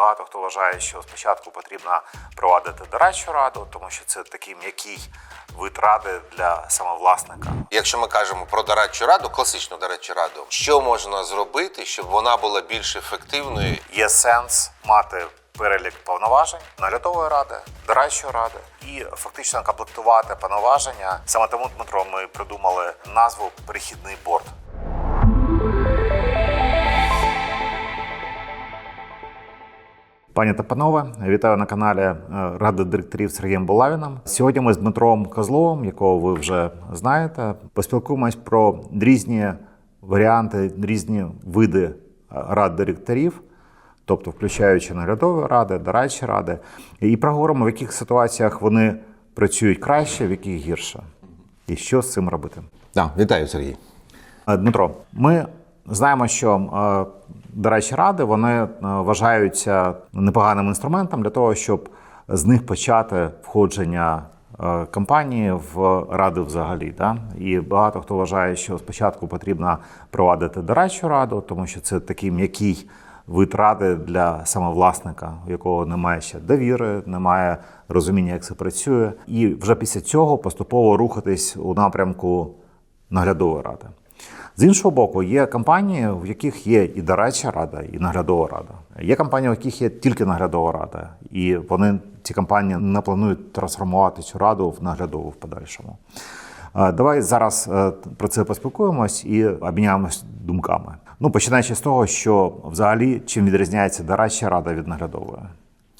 багато хто вважає, що спочатку потрібно провадити дорадчу раду, тому що це такий м'який вид ради для самовласника. Якщо ми кажемо про дорадчу раду, класичну дорадчу раду, що можна зробити, щоб вона була більш ефективною? Є сенс мати перелік повноважень наглядової ради, дорадчої ради і фактично комплектувати повноваження. Саме тому Дмитро ми придумали назву перехідний борт. Пані та панове, вітаю на каналі е, Ради директорів Сергієм Булавіном. Сьогодні ми з Дмитром Козловим, якого ви вже знаєте, поспілкуємось про різні варіанти, різні види е, рад директорів, тобто включаючи наглядові ради, дорадчі ради, і проговоримо, в яких ситуаціях вони працюють краще, в яких гірше, і що з цим робити. Да, вітаю, Сергій. Е, Дмитро, ми знаємо, що е, дорадчі ради вони е, вважаються непоганим інструментом для того, щоб з них почати входження е, компанії в ради взагалі. Да? І багато хто вважає, що спочатку потрібно провадити дорадчу раду, тому що це такий м'який вид ради для самовласника, у якого немає ще довіри, немає розуміння, як це працює, і вже після цього поступово рухатись у напрямку наглядової ради. З іншого боку, є компанії, в яких є і дорадча рада, і наглядова рада. Є компанії, в яких є тільки наглядова рада, і вони ці компанії не планують трансформувати цю раду в наглядову в подальшому. Е, Давай зараз е, про це поспілкуємось і обміняємось думками. Ну, починаючи з того, що взагалі чим відрізняється дорадча рада від наглядової.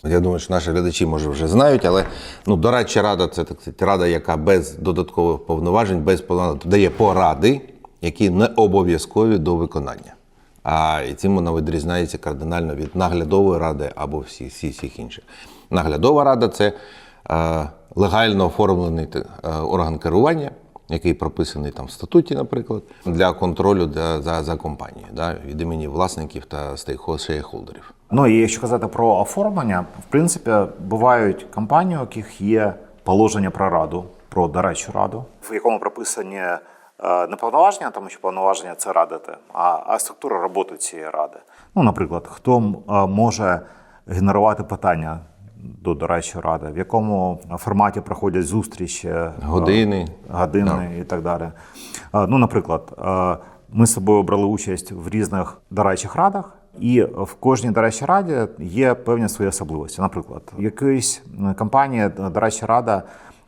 Я думаю, що наші глядачі може вже знають, але ну, дорадча рада це так рада, яка без додаткових повноважень, без повноважень дає поради, які не обов'язкові до виконання. А цим вона відрізняється кардинально від наглядової ради або всі, всі, всіх інших. Наглядова рада це е, легально оформлений е, орган керування, який прописаний там в статуті, наприклад, для контролю для, за, за компанією да, від імені власників та стейкхолдерів. Ну і якщо казати про оформлення, в принципі, бувають компанії, у яких є положення про раду, про дорадчу раду, в якому прописані не повноваження, тому що повноваження це радити, а, а структура роботи цієї ради. Ну, наприклад, хто е, може генерувати питання до дорадчої ради, в якому форматі проходять зустрічі, е, Години. години і так далі. Е, Ну, наприклад, е, ми з собою брали участь в різних дорадчих радах, і в кожній дорадчій раді є певні свої особливості. Наприклад, якоїсь компанії дорадча рада е,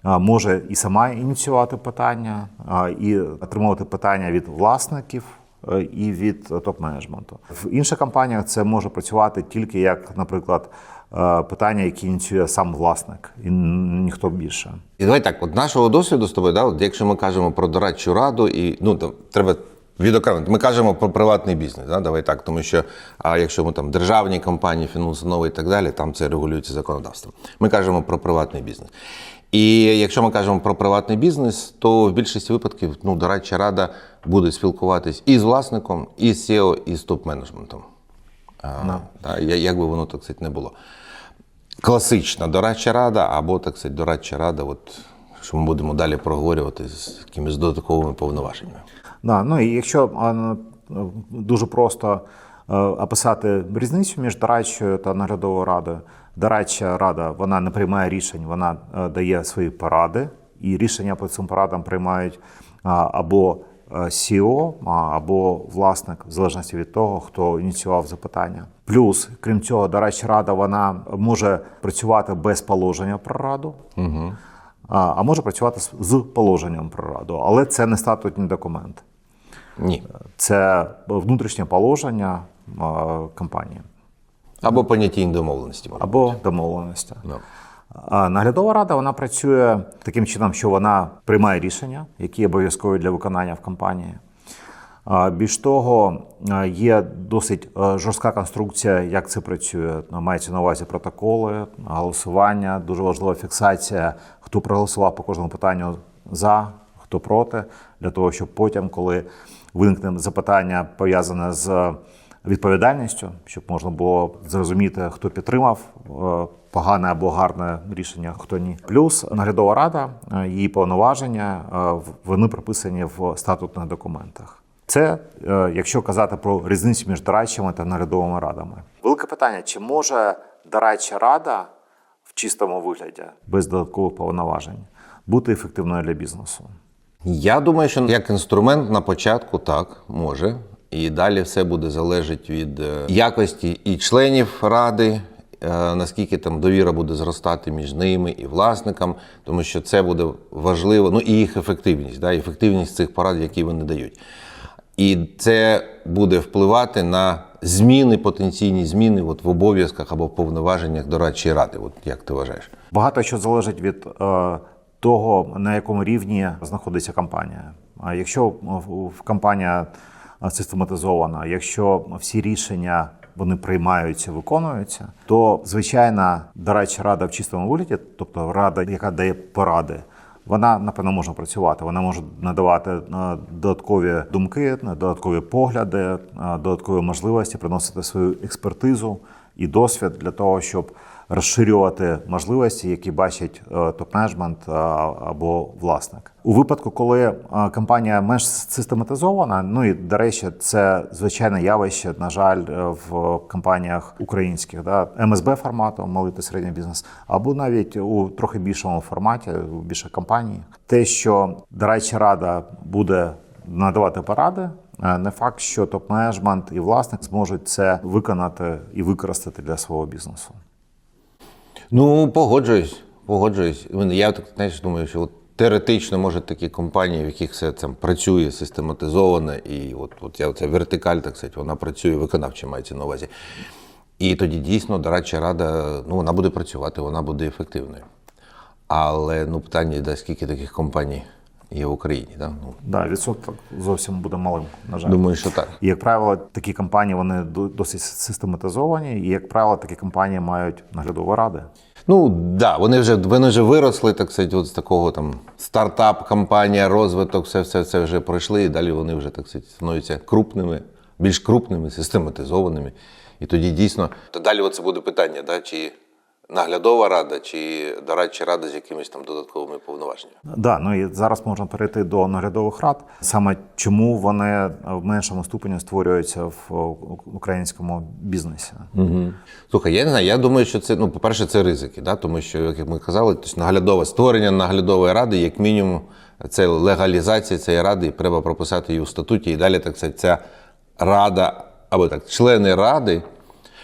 може і сама ініціювати питання, е, і отримувати питання від власників. е, І від топ-менеджменту в інших компаніях це може працювати тільки як, наприклад, е, питання, які ініціює сам власник, і ніхто більше. І давай так, от нашого досвіду з тобою, да, от якщо ми кажемо про дорадчу раду, і ну там треба відокремити. Ми кажемо про приватний бізнес, да, давай так, тому що а якщо ми там державні компанії, фінансово і так далі, там це регулюється законодавством. Ми кажемо про приватний бізнес. І якщо ми кажемо про приватний бізнес, то в більшості випадків ну, дорадча рада буде спілкуватись і з власником, і з SEO, і з топ-менеджментом. А, да, як би воно так сказати, не було класична дорадча рада або так сказати, дорадча рада, от, що ми будемо далі проговорювати з якимись додатковими повноваженнями. Да, ну і якщо а, ну, дуже просто е, описати різницю між дорадчою та наглядовою радою, дорадча рада вона не приймає рішень, вона е, дає свої поради, і рішення по цим порадам приймають або е, CEO, або власник, в залежності від того, хто ініціював запитання. Плюс, крім цього, дорадча рада вона може працювати без положення про раду. Угу. А а може працювати з- з положенням про раду, але це не статутний документ. Ні. Це внутрішнє положення е, компанії Або понятійні домовленості. або домовленості. Ну. А Наглядова рада вона працює таким чином, що вона приймає рішення, які обов'язкові для виконання в компанії. Більш того, є досить жорстка конструкція, як це працює. Мається на увазі протоколи, голосування, дуже важлива фіксація, хто проголосував по кожному питанню за, хто проти, для того, щоб потім, коли виникне запитання пов'язане з відповідальністю, щоб можна було зрозуміти, хто підтримав е, погане або гарне рішення, хто ні. Плюс наглядова рада, е, її повноваження, е, вони прописані в статутних документах. Це якщо казати про різницю між дорадчими та наглядовими радами. Велике питання: чи може дорадча рада в чистому вигляді без додаткових повноважень бути ефективною для бізнесу? Я думаю, що як інструмент на початку так може. І далі все буде залежати від е, якості і членів ради, е, наскільки там довіра буде зростати між ними і власникам, тому що це буде важливо, ну і їх ефективність, да, ефективність цих порад, які вони дають. І це буде впливати на зміни, потенційні зміни от в обов'язках або в повноваженнях дорадчої ради. От як ти вважаєш? Багато що залежить від е, того, на якому рівні знаходиться компанія. А якщо в компанія систематизована, якщо всі рішення вони приймаються, виконуються, то звичайна дорадча рада в чистому вигляді, тобто рада, яка дає поради. Вона напевно може працювати. Вона може надавати е, додаткові думки, додаткові погляди, е, додаткові можливості, приносити свою експертизу і досвід для того, щоб розширювати можливості, які бачить топ-менеджмент або власник. У випадку, коли е, компанія менш систематизована, ну і до речі, це звичайне явище, на жаль, е, в компаніях українських, да, МСБ формату, малий та середній бізнес, або навіть у трохи більшому форматі, у більше компаній, те, що дорадча рада буде надавати поради. е, Не факт, що топ-менеджмент і власник зможуть це виконати і використати для свого бізнесу. Ну, погоджуюсь, погоджуюсь. Я так знаєш, думаю, що от теоретично може такі компанії, в яких все там працює систематизовано, і от, от я ця вертикаль, так сказати, вона працює виконавче мається на увазі. І тоді дійсно дорадча рада, ну вона буде працювати, вона буде ефективною. Але ну питання, да, скільки таких компаній є в Україні. Да? Ну, Да, відсоток зовсім буде малим, на жаль. думаю, що так. І, як правило, такі компанії вони до- досить систематизовані, і, як правило, такі компанії мають наглядові ради. Ну да, вони вже вони вже виросли, так сказати, от з такого там стартап, компанія, розвиток, все, все, все вже пройшли, і далі вони вже так сказати, становляться крупними, більш крупними, систематизованими. І тоді дійсно, то далі це буде питання, да, чи наглядова рада, чи дорадча рада з якимись там додатковими повноваженнями. Да, ну і зараз можна перейти до наглядових рад. Саме чому вони в меншому ступені створюються в українському бізнесі. Угу. Слухай, я не знаю. Я думаю, що це ну, по-перше, це ризики, да? тому що, як ми казали, тобто наглядове створення наглядової ради, як мінімум, це легалізація цієї ради, і треба прописати її у статуті. І далі так сказати, ця рада, або так, члени ради.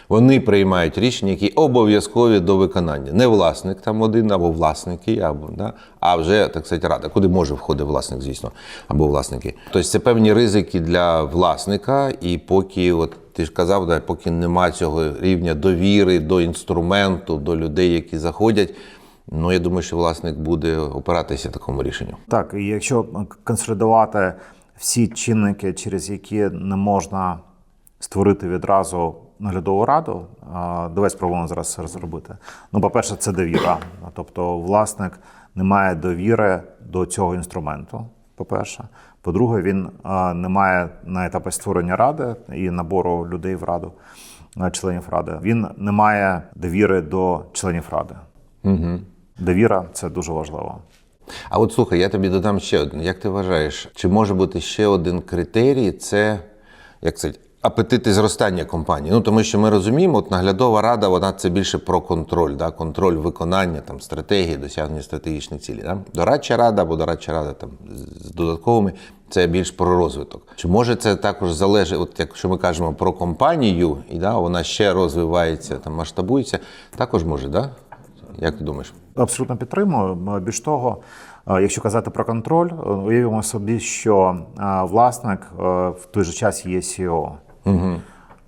Вони приймають рішення, які обов'язкові до виконання. Не власник там один, або власники, або да, а вже так сказати, рада, куди може входить власник, звісно, або власники. Тобто це певні ризики для власника, і поки, от ти ж казав, да, поки нема цього рівня довіри до інструменту, до людей, які заходять. Ну я думаю, що власник буде опиратися такому рішенню. Так, і якщо консолідувати всі чинники, через які не можна створити відразу наглядову раду, давай спробуємо зараз це зробити. Ну, по-перше, це довіра. Тобто, власник не має довіри до цього інструменту. По-перше, по-друге, він не має на етапі створення ради і набору людей в раду, членів ради. Він не має довіри до членів ради. Угу. Довіра це дуже важливо. А от слухай, я тобі додам ще один. Як ти вважаєш, чи може бути ще один критерій? Це як це апетити зростання компанії? Ну тому що ми розуміємо, от наглядова рада, вона це більше про контроль, да? контроль виконання там стратегії, досягнення стратегічних цілей. Да? Дорадча рада або дорадча рада там з додатковими. Це більш про розвиток. Чи може це також залежить, от якщо ми кажемо про компанію, і да, вона ще розвивається, там масштабується, також може, да? Як ти думаєш? Абсолютно підтримую. Більш того, е, якщо казати про контроль, е, уявимо собі, що е, власник в той же час є CEO, Угу.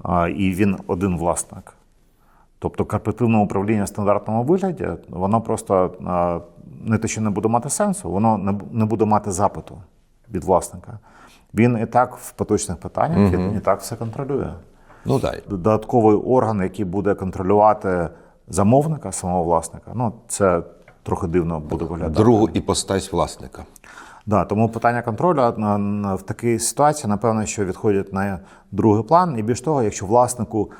е, і він один власник. Тобто корпоративне управління в стандартному вигляді, воно просто е, не те, що не буде мати сенсу, воно не не буде мати запиту від власника. Він і так в поточних питаннях він і так все контролює. Ну так. Додатковий орган, який буде контролювати замовника, самого власника, ну це трохи дивно буде виглядати. Другу іпостась власника. Да, тому питання контролю в такій ситуації, напевно, що відходять на другий план. І більш того, якщо власнику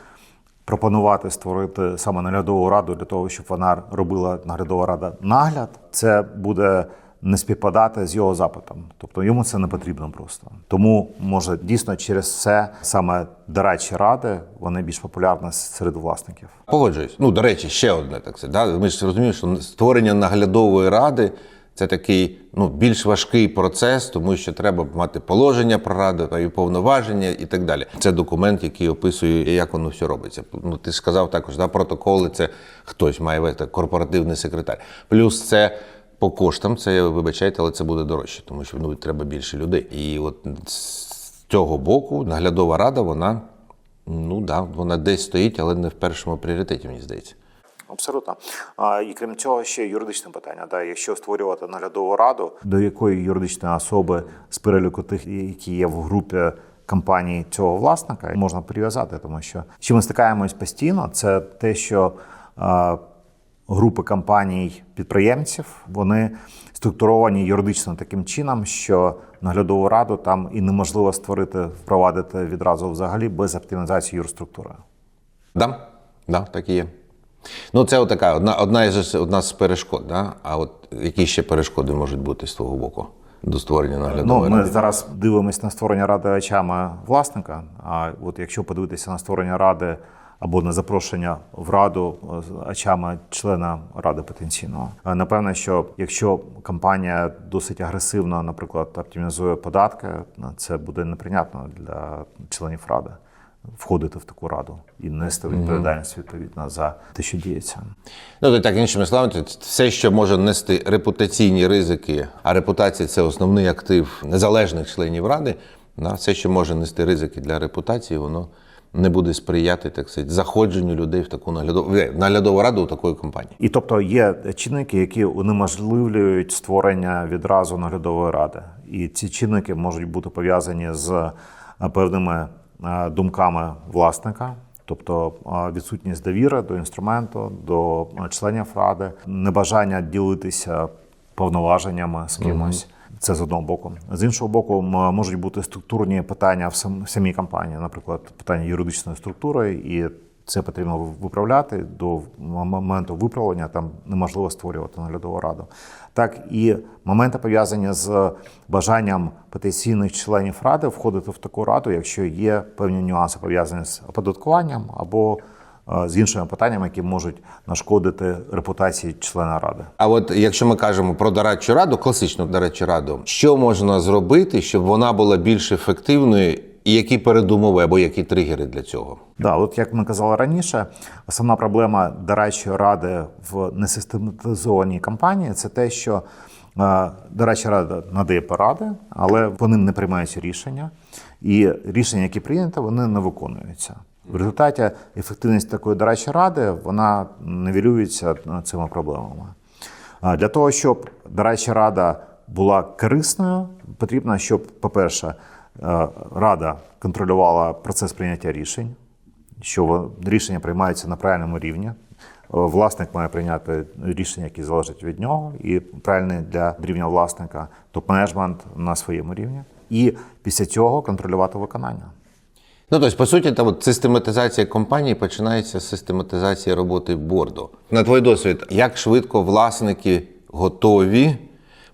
пропонувати створити саме наглядову раду для того, щоб вона робила наглядова рада нагляд, це буде не співпадати з його запитом. Тобто йому це не потрібно просто. Тому може дійсно через це саме дорадчі ради вони більш популярні серед власників. Погоджуюсь. Ну, до речі, ще одне так це. Да? Ми ж розуміємо, що створення наглядової ради це такий ну, більш важкий процес, тому що треба мати положення про раду і повноваження і так далі. Це документ, який описує, як воно все робиться. Ну, ти сказав також, да, протоколи це хтось має вести, корпоративний секретар. Плюс це. По коштам це вибачайте, але це буде дорожче, тому що ну, треба більше людей. І от з цього боку наглядова рада, вона ну да, вона десь стоїть, але не в першому пріоритеті, мені здається. Абсолютно. А, і крім цього, ще юридичне питання. Да, якщо створювати наглядову раду, до якої юридичної особи з переліку тих, які є в групі компаній цього власника, можна прив'язати, тому що чим ми стикаємось постійно, це те, що а, групи компаній підприємців вони структуровані юридично таким чином, що наглядову раду там і неможливо створити, впровадити відразу взагалі без оптимізації юрструктури. Да, да, так і є. Ну, це отака одна, одна, із, одна з перешкод. Да? А от які ще перешкоди можуть бути з твого боку до створення Ну, ми ради? зараз дивимося на створення ради очами власника. А от якщо подивитися на створення ради або на запрошення в раду е, очами члена ради потенційного, е, напевно, що якщо компанія досить агресивно, наприклад, оптимізує податки, це буде неприйнятно для членів ради. Входити в таку раду і нести відповідальність відповідно за те, що діється. Ну, то так, іншими словами, все, що може нести репутаційні ризики, а репутація це основний актив незалежних членів ради. Да? Все, що може нести ризики для репутації, воно не буде сприяти так сказати, заходженню людей в таку наглядову, наглядову раду у такої компанії. І тобто є чинники, які унеможливлюють створення відразу наглядової ради, і ці чинники можуть бути пов'язані з е, певними е, думками власника. Тобто е, відсутність довіри до інструменту, до е, членів ради, небажання ділитися повноваженнями з кимось. Це з одного боку. З іншого боку, можуть бути структурні питання в самій компанії, наприклад, питання юридичної структури, і це потрібно виправляти до моменту виправлення. Там неможливо створювати наглядову раду. Так і моменти пов'язані з бажанням потенційних членів ради входити в таку раду, якщо є певні нюанси пов'язані з оподаткуванням або е, з іншими питаннями, які можуть нашкодити репутації члена ради. А от якщо ми кажемо про дорадчу раду, класичну дорадчу раду, що можна зробити, щоб вона була більш ефективною, і які передумови або які тригери для цього? Да, от як ми казали раніше, основна проблема дорадчої ради в несистематизованій кампанії це те, що е, дорадча рада надає поради, але по ним не приймаються рішення, і рішення, які прийняті, вони не виконуються. В результаті ефективність такої дорадчої ради вона нивелюється е, цими проблемами. Для того, щоб дорадча рада була корисною, потрібно, щоб, по-перше, е, рада контролювала процес прийняття рішень, що рішення приймаються на правильному рівні. Е, Власник має прийняти рішення, які залежать від нього, і правильне для рівня власника, топ-менеджмент на своєму рівні. І після цього контролювати виконання. Ну, тобто, по суті, та от систематизація компанії починається з систематизації роботи борду. На твій досвід, як швидко власники готові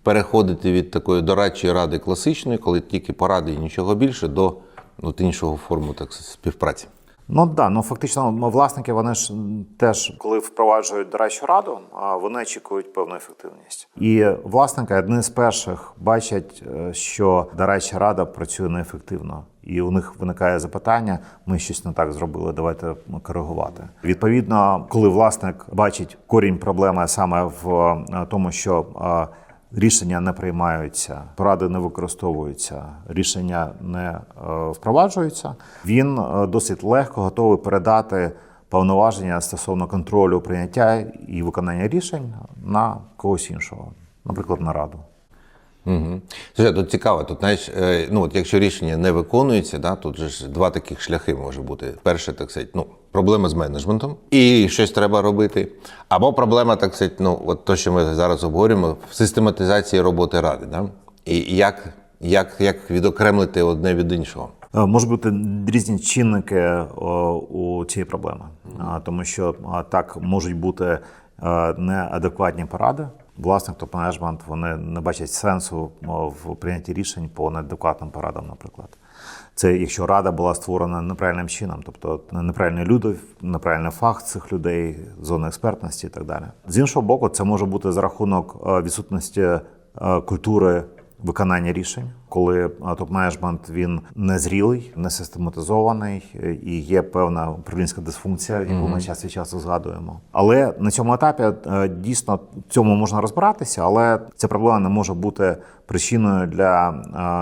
переходити від такої дорадчої ради класичної, коли тільки поради і нічого більше, до от іншого форму так, співпраці? Ну да, ну фактично, м, власники вони ж теж, коли впроваджують дорадчу раду, вони очікують певну ефективність. І власники одні з перших бачать, е, що дорадча рада працює неефективно. І у них виникає запитання: ми щось не так зробили, давайте коригувати. Відповідно, коли власник бачить корінь проблеми саме в е, тому, що е, Рішення не приймаються, поради не використовуються, рішення не е, впроваджуються. Він е, досить легко готовий передати повноваження стосовно контролю прийняття і виконання рішень на когось іншого, наприклад, на раду. Угу. Слушай, тут цікаво, тут знаєш, е, ну от якщо рішення не виконується, да, тут же ж два таких шляхи може бути. Перше, так сказати, ну, проблема з менеджментом, і щось треба робити. Або проблема, так сказати, ну, от то, що ми зараз обговорюємо, в систематизації роботи ради. Да? І як, як, як відокремлити одне від іншого. Е, Можуть бути різні чинники у цієї проблеми, тому що так можуть бути е, неадекватні поради, власник топ-менеджмент вони не бачать сенсу в прийнятті рішень по неадекватним порадам, наприклад. Це якщо рада була створена неправильним чином, тобто неправильні люди, неправильний фах цих людей, зони експертності і так далі. З іншого боку, це може бути за рахунок е, відсутності е, культури виконання рішень, коли е, топ-менеджмент він незрілий, не систематизований і є певна управлінська дисфункція, яку ми час від часу згадуємо. Але на цьому етапі е, дійсно в цьому можна розбиратися, але ця проблема не може бути причиною для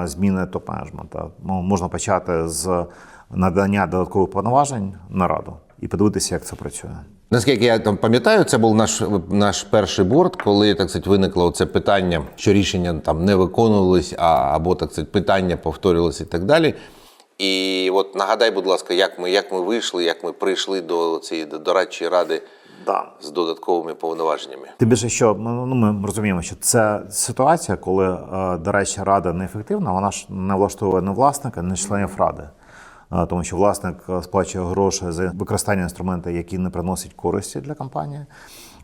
е, зміни топ-менеджмента. Ну, можна почати з надання додаткових повноважень на раду і подивитися, як це працює. Наскільки я там пам'ятаю, це був наш, наш перший борт, коли так сказати, виникло це питання, що рішення там не виконувались, а або так сказати, питання повторювалися і так далі. І от нагадай, будь ласка, як ми, як ми вийшли, як ми прийшли до цієї до дорадчої ради Да. з додатковими повноваженнями. Тим більше, що ми, ну, ми розуміємо, що це ситуація, коли е, дорадча рада неефективна, вона ж не влаштовує не власника, не членів ради. Тому що власник е, сплачує гроші за використання інструменту, які не приносять користі для компанії.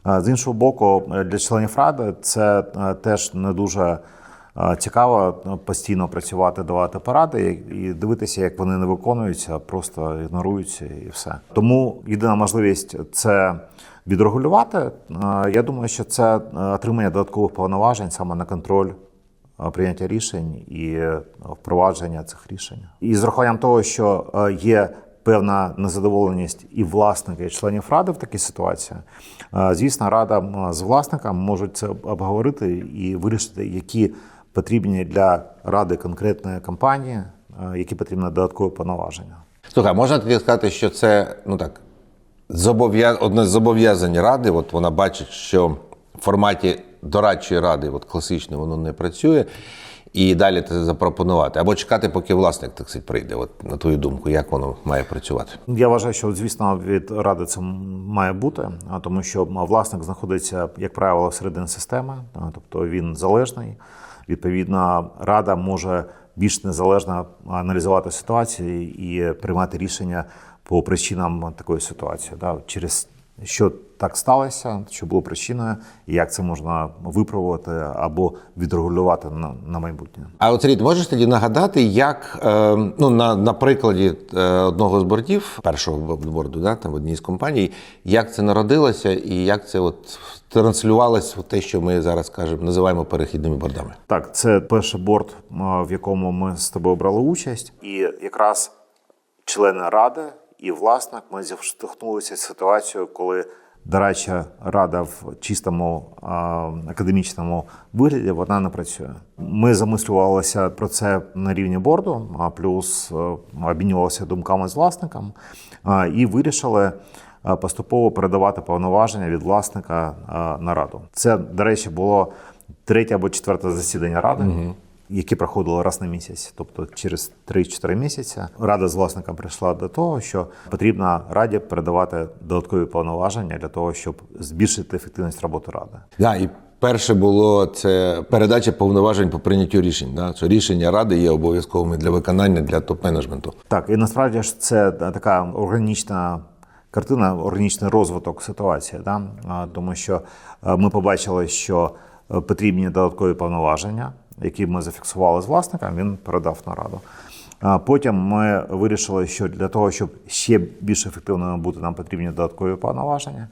З іншого боку, е, для членів ради це е, теж не дуже цікаво постійно працювати, давати поради і дивитися, як вони не виконуються, просто ігноруються і все. Тому єдина можливість це відрегулювати. Я думаю, що це отримання додаткових повноважень саме на контроль прийняття рішень і е, впровадження цих рішень. І з рахуванням того, що е, є певна незадоволеність і власника, і членів ради в такій ситуації, е, звісно, рада з власником можуть це обговорити і вирішити, які потрібні для ради конкретної компанії, е, які потрібні додаткові повноваження. Слухай, можна тоді сказати, що це ну так зобов'яз... одне з ради. От вона бачить, що в форматі дорадчої ради, от класично, воно не працює. І далі це запропонувати. Або чекати, поки власник так сказати, прийде. От на твою думку, як воно має працювати? Я вважаю, що звісно від ради це має бути, а, тому що власник знаходиться, як правило, всередині системи, тобто він залежний. Відповідно, рада може більш незалежно аналізувати ситуацію і приймати рішення по причинам такої ситуації. Да, через що так сталося, що було причиною, і як це можна виправити або відрегулювати на, на майбутнє. А от Рід, можеш тоді нагадати, як е, ну на, на прикладі е, одного з бордів, першого борду, да, там в одній з компаній, як це народилося і як це от транслювалося в те, що ми зараз кажемо, називаємо перехідними бордами. Так, це перший борт, в якому ми з тобою брали участь, і якраз члени ради і власник ми зіштовхнулися з ситуацією, коли дорадча рада в чистому академічному вигляді вона не працює. Ми замислювалися про це на рівні борду, а плюс е, обмінювалися думками з власником і вирішили е, поступово передавати повноваження від власника е, на раду. Це, до речі, було третє або четверте засідання ради. Які проходили раз на місяць, тобто через 3-4 місяці, рада з власником прийшла до того, що потрібно раді передавати додаткові повноваження для того, щоб збільшити ефективність роботи ради. Да, і перше було це передача повноважень по прийняттю рішень. Да? Що рішення ради є обов'язковими для виконання для топ-менеджменту. Так, і насправді ж це така органічна картина, органічний розвиток ситуації, да? Тому що е, ми побачили, що е, потрібні додаткові повноваження, які ми зафіксували з власником, він передав на раду. Потім ми вирішили, що для того, щоб ще більш ефективними бути, нам потрібні додаткові повноваження.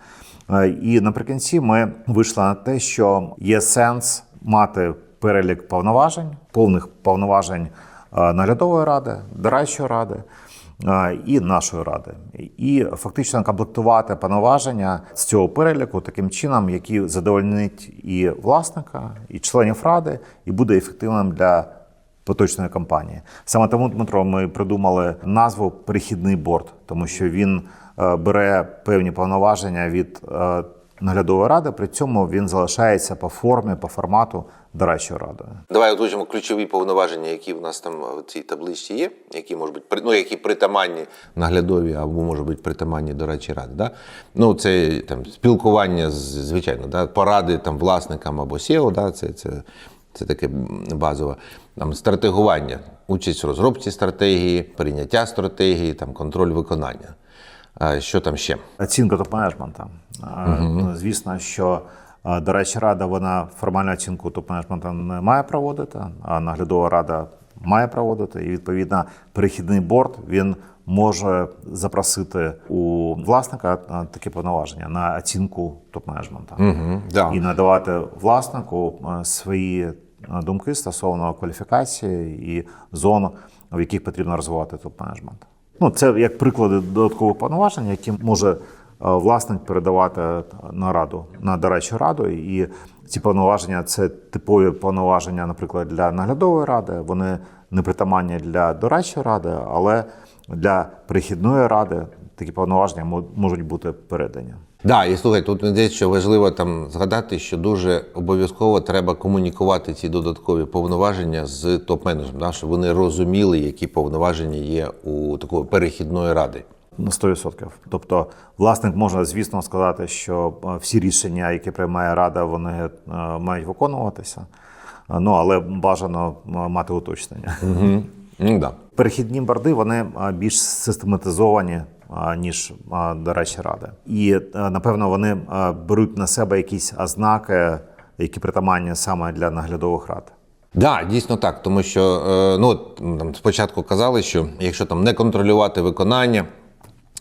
І наприкінці ми вийшли на те, що є сенс мати перелік повноважень, повних повноважень наглядової ради, дорадчої ради і нашої ради, і фактично комплектувати повноваження з цього переліку таким чином, який задовольнить і власника, і членів ради, і буде ефективним для поточної кампанії. Саме тому, Дмитро, ми придумали назву Перехідний борт, тому що він е, бере певні повноваження від е, наглядової ради, при цьому він залишається по формі, по формату дорадчою радою. Давай озвучимо ключові повноваження, які в нас там в цій табличці є, які можуть бути при- ну, які притаманні наглядові або можуть бути притаманні до речі ради. Да? Ну, це там спілкування з звичайно, да? поради там власникам або SEO, да? це, це, це таке базове. Там стратегування, участь в розробці стратегії, прийняття стратегії, там контроль виконання. А що там ще? Оцінка топ-менеджмента. Е, Звісно, що До речі, рада вона формальну оцінку топ-менеджменту не має проводити, а наглядова рада має проводити. І відповідно перехідний борт він може запросити у власника такі повноваження на оцінку топ-менеджменту Угу, да. і надавати власнику свої думки стосовно кваліфікації і зон, в яких потрібно розвивати топ-менеджмент. Ну, це як приклади додаткових повноважень, які може власник передавати на раду на дорадчу раду. І ці повноваження це типові повноваження, наприклад, для наглядової ради. Вони не притаманні для дорадчої ради, але для перехідної ради такі повноваження можуть бути передані. Да, і слухай, тут десь що важливо там згадати, що дуже обов'язково треба комунікувати ці додаткові повноваження з топ-менеджером, да, щоб вони розуміли, які повноваження є у такої перехідної ради. На 100%. Тобто, власник може, звісно, сказати, що е, всі рішення, які приймає рада, вони е, мають виконуватися. Е, Ну, але бажано мати уточнення. Угу. Ну, да. Перехідні борди вони більш систематизовані, ніж до речі, ради. І напевно вони беруть на себе якісь ознаки, які притаманні саме для наглядових рад. Да, дійсно так, тому що ну там спочатку казали, що якщо там не контролювати виконання.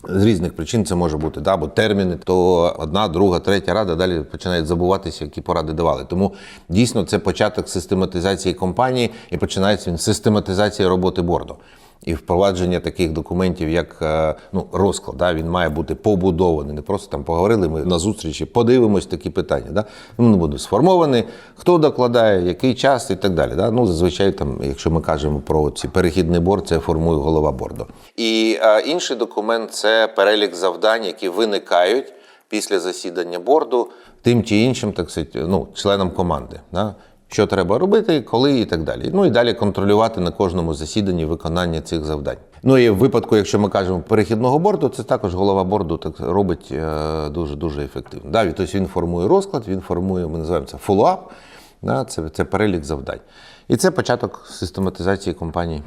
З різних причин це може бути да, бо терміни, то одна, друга, третя рада далі починають забуватися, які поради давали. Тому дійсно це початок систематизації компанії і починається він систематизації роботи борду. І впровадження таких документів, як е, ну, розклад, да, він має бути побудований. Не просто там поговорили, ми на зустрічі подивимось такі питання. Да? Він буде сформований, хто докладає, який час і так далі. Да? Ну, зазвичай, там, якщо ми кажемо про ці перехідний борд, це формує голова борду. І е, інший документ це перелік завдань, які виникають після засідання борду тим чи іншим, так сказати, ну, членам команди. Да? Що треба робити, коли і так далі. Ну і далі контролювати на кожному засіданні виконання цих завдань. Ну і в випадку, якщо ми кажемо перехідного борду, це також голова борду так робить е, дуже дуже ефективно. Да, тобто він формує розклад, він формує, ми називаємо це фоллоуап, да, це, це перелік завдань. І це початок систематизації компанії.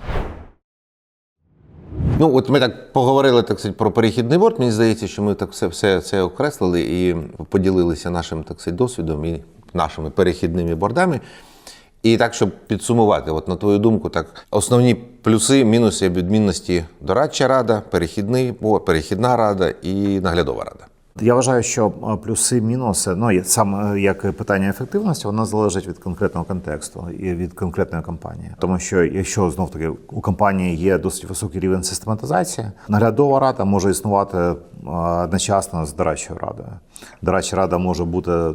Ну, от ми так поговорили так сказати, про перехідний борт. Мені здається, що ми так все, все це окреслили і поділилися нашим так сказати, досвідом і нашими перехідними бордами. І так, щоб підсумувати, от на твою думку, так основні плюси, мінуси відмінності дорадча рада, перехідний перехідна рада і наглядова рада. Я вважаю, що е, плюси, мінуси, ну саме як питання ефективності, воно залежить від конкретного контексту і від конкретної компанії. Тому що якщо знов таки у компанії є досить високий рівень систематизації, наглядова рада може існувати е, одночасно з дорадчою радою. Дорадча рада може бути е,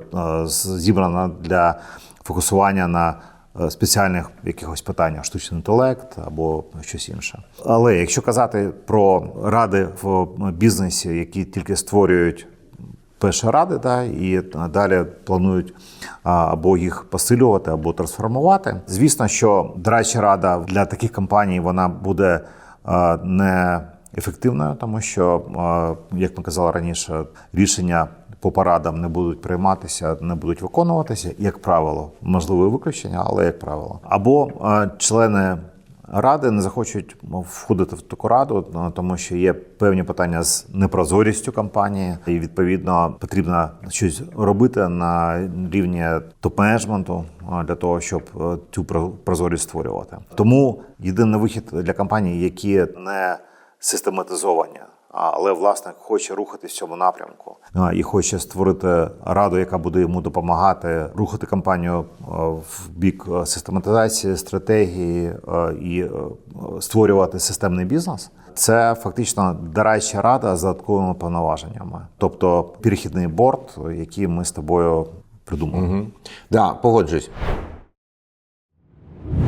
зібрана для фокусування на спеціальних якихось питаннях, штучний інтелект або щось інше. Але якщо казати про ради в бізнесі, які тільки створюють перші ради, да, і далі планують або їх посилювати, або трансформувати. Звісно, що дорадча рада для таких компаній вона буде не ефективною, тому що, як ми казали раніше, рішення по парадам не будуть прийматися, не будуть виконуватися, як правило, можливе виключення, але як правило. Або е, члени ради не захочуть входити в таку раду, ну, тому що є певні питання з непрозорістю компанії, і відповідно потрібно щось робити на рівні топ-менеджменту е, для того, щоб е, цю про- прозорість створювати. Тому єдиний вихід для компаній, які не систематизовані. А, Але власник хоче рухатись в цьому напрямку і хоче створити раду, яка буде йому допомагати рухати компанію в бік систематизації, стратегії і створювати системний бізнес. Це фактично дорадча рада з додатковими повноваженнями, тобто перехідний борт, який ми з тобою придумали. Угу. Да, погоджуюсь.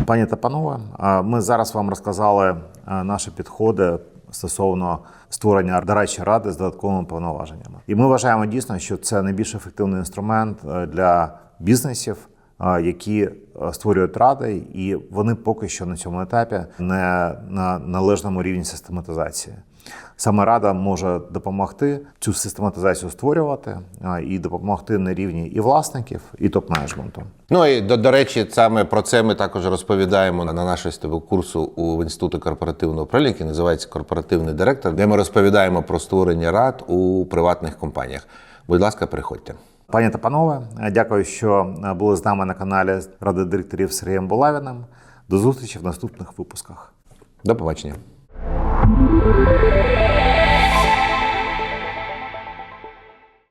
Пані та панове, ми зараз вам розказали наші підходи стосовно створення дорадчої ради з додатковими повноваженнями. І ми вважаємо дійсно, що це найбільш ефективний інструмент е, для бізнесів, е, які е, створюють ради, і вони поки що на цьому етапі не на належному рівні систематизації. Саме рада може допомогти цю систематизацію створювати і допомогти на рівні і власників, і топ-менеджменту. Ну і до, до речі, саме про це ми також розповідаємо на нашому з курсу у інституту корпоративного управління, який називається корпоративний директор, де ми розповідаємо про створення рад у приватних компаніях. Будь ласка, приходьте. Пані та панове, дякую, що були з нами на каналі Ради директорів Сергієм Булавіним. До зустрічі в наступних випусках. До побачення. Música